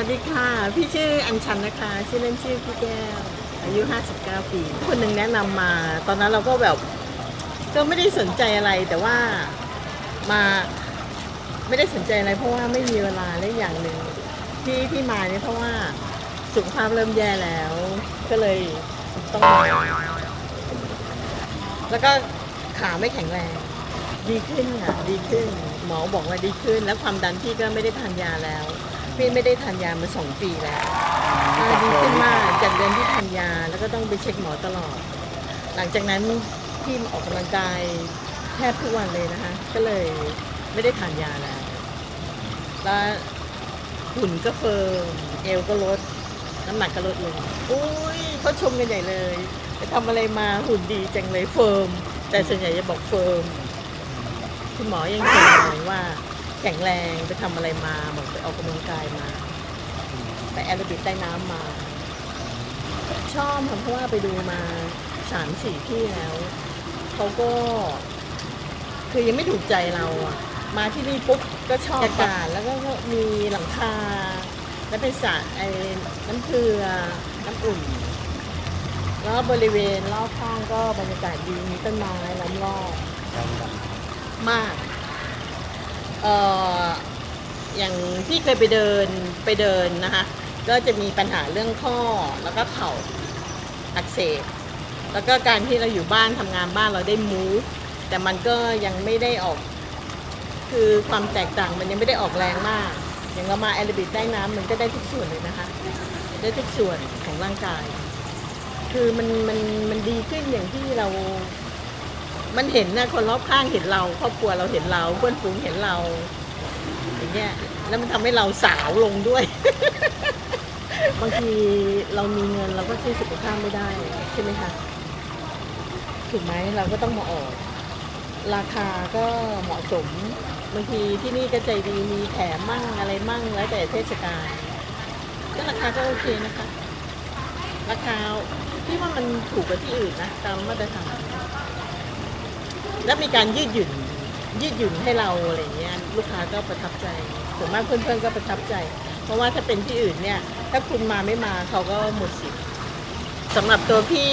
ัสดีค่ะ พี่ชื่ออัญชันนะคะ ชื่อเล่นชื่อพี่แก้ว อายุ 59 ปี คนหนึ่งแนะนำมา ตอนนั้นเราก็แบบก็ไม่ได้สนใจอะไรแต่ว่ามาไม่ได้สนใจอะไรเพราะว่าไม่มีเวลาและอย่างหนึ่งที่ที่มาเนี่ยเพราะว่าสุขภาพเริ่มแย่แล้ว ก็เลยต้องมาแล้วก็ขาไม่แข็งแรง ดีขึ้นค่ะดีขึ้น หมอบอกว่าดีขึ้น แล้วความดันพี่ก็ไม่ได้ทานยาแล้ว พี่ไม่ได้ทานยามาสองปีแล้วอ่าดีขึ้นมากจากเดือนที่ทานยาแล้วก็ต้องไปเช็คหมอตลอด หลังจากนั้นพี่มาออกกำลังกายแทบทุกวันเลยนะคะ ก็เลยไม่ได้ทานยาแล้ว แล้วหุ่นก็เฟิร์มเอวก็ลด น้ำหนักก็ลดลงอุ้ยเขาชมกันใหญ่เลยไปทำอะไรมาหุ่นดีจังเลยเฟิร์มแต่ส่วนใหญ่จะบอกเฟิร์มคุณหมอยังถามว่า แข็งแรงไปทำอะไรมาบอกไปออกกำลังกายมา ไปแอโรบิกใต้น้ำมา ชอบค่ะเพราะว่าไปดูมาสามสี่ที่แล้วเขาก็ คือยังไม่ถูกใจเราอะมาที่นี่ปุ๊บก็ชอบบรรยากาศแล้วก็มีหลังคาแล้วเป็นสระไอ้น้ำเกลือน้ำอุ่นแล้วบริเวณรอบข้างก็บรรยากาศดีมีต้นไม้ล้อมรอบมาก เอ่ออย่างที่เคยไปเดินไปเดินนะคะ ก็จะมีปัญหาเรื่องข้อแล้วก็เข่าอักเสบแล้วก็การที่เราอยู่บ้านทำงานบ้านเราได้มูฟแต่มันก็ยังไม่ได้ออก คือความแตกต่างมันยังไม่ได้ออกแรงมาก อย่างเรามาแอโรบิกใต้น้ำมันก็ได้ทุกส่วนเลยนะคะ ได้ทุกส่วนของร่างกาย คือมันมันมันดีขึ้นอย่างที่เรา มันเห็นนะคนรอบข้างเห็นเรา ครอบครัวเราเห็นเราเพื่อนฝูงเห็นเราอย่างเงี้ยแล้วมันทำให้เราสาวลงด้วย บางทีเรามีเงินเราก็ซื้อสุขภาพไม่ได้ใช่ไหมคะถูกไหมเราก็ต้องมาออก ราคาก็เหมาะสมบางทีที่นี่ก็ใจดีมีแถมมั่งอะไรมั่งแล้วแต่เทศกาลก็ราคาก็โอเคนะคะราคาพี่ว่ามันถูกกว่าที่อื่นนะตามมาตรฐาน แล้วมีการยืดหยุ่นยืดหยุ่นให้เราอะไรเงี้ยลูกค้าก็ประทับใจส่วนมากเพื่อนๆก็ประทับใจ เพราะว่าถ้าเป็นที่อื่นเนี่ย ถ้าคุณมาไม่มาเขาก็หมดสิทธิ์สำหรับตัวพี่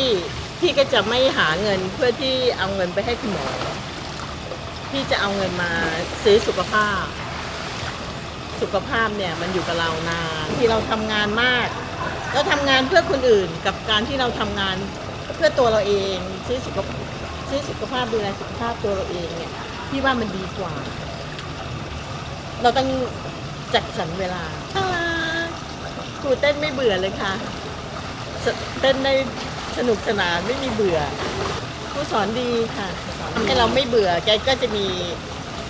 พี่ก็จะไม่หาเงินเพื่อที่เอาเงินไปให้คุณหมอพี่จะเอาเงินมาซื้อสุขภาพ สุขภาพเนี่ยมันอยู่กับเรานานที่เราทำงานมากเราทำงานเพื่อคนอื่นกับการที่เราทำงานเพื่อตัวเราเองซื้อสุขภาพ ซื้อสุขภาพดูแลสุขภาพตัวเราเองเนี่ยพี่ว่ามันดีกว่า เราต้องจัดสรรเวลาน่ารักครูเต้นไม่เบื่อเลยค่ะ เต้นได้สนุกสนานไม่มีเบื่อครูสอนดีค่ะสอนให้เราไม่เบื่อแกก็จะมี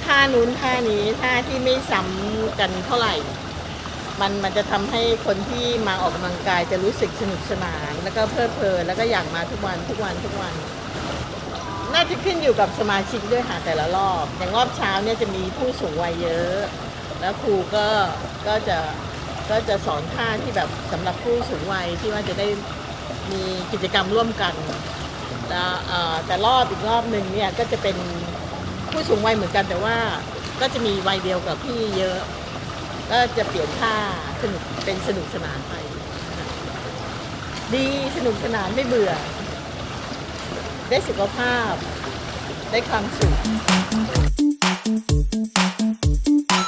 ท่านู้นท่านี้ท่าที่ไม่ซ้ำกันเท่าไหร่ มันมันจะทำให้คนที่มาออกกำลังกายจะรู้สึกสนุกสนาน แล้วก็เพลิดเพลินแล้วก็อยากมาทุกวันทุกวันทุกวัน น่าจะขึ้นอยู่กับสมาชิกด้วยค่ะแต่ละรอบ อย่างรอบเช้าเนี่ยจะมีผู้สูงวัยเยอะ แล้วครูก็ก็จะก็จะสอนท่าที่แบบสำหรับผู้สูงวัยที่ว่าจะได้มีกิจกรรมร่วมกันแล้วเอ่อแต่รอบอีกรอบหนึ่งเนี่ยก็จะเป็นผู้สูงวัยเหมือนกันแต่ว่าก็จะมีวัยเดียวกับพี่เยอะ ก็จะเปลี่ยนท่าสนุกเป็นสนุกสนานไป ดีสนุกสนานไม่เบื่อ ได้สุขภาพ ได้ความสุข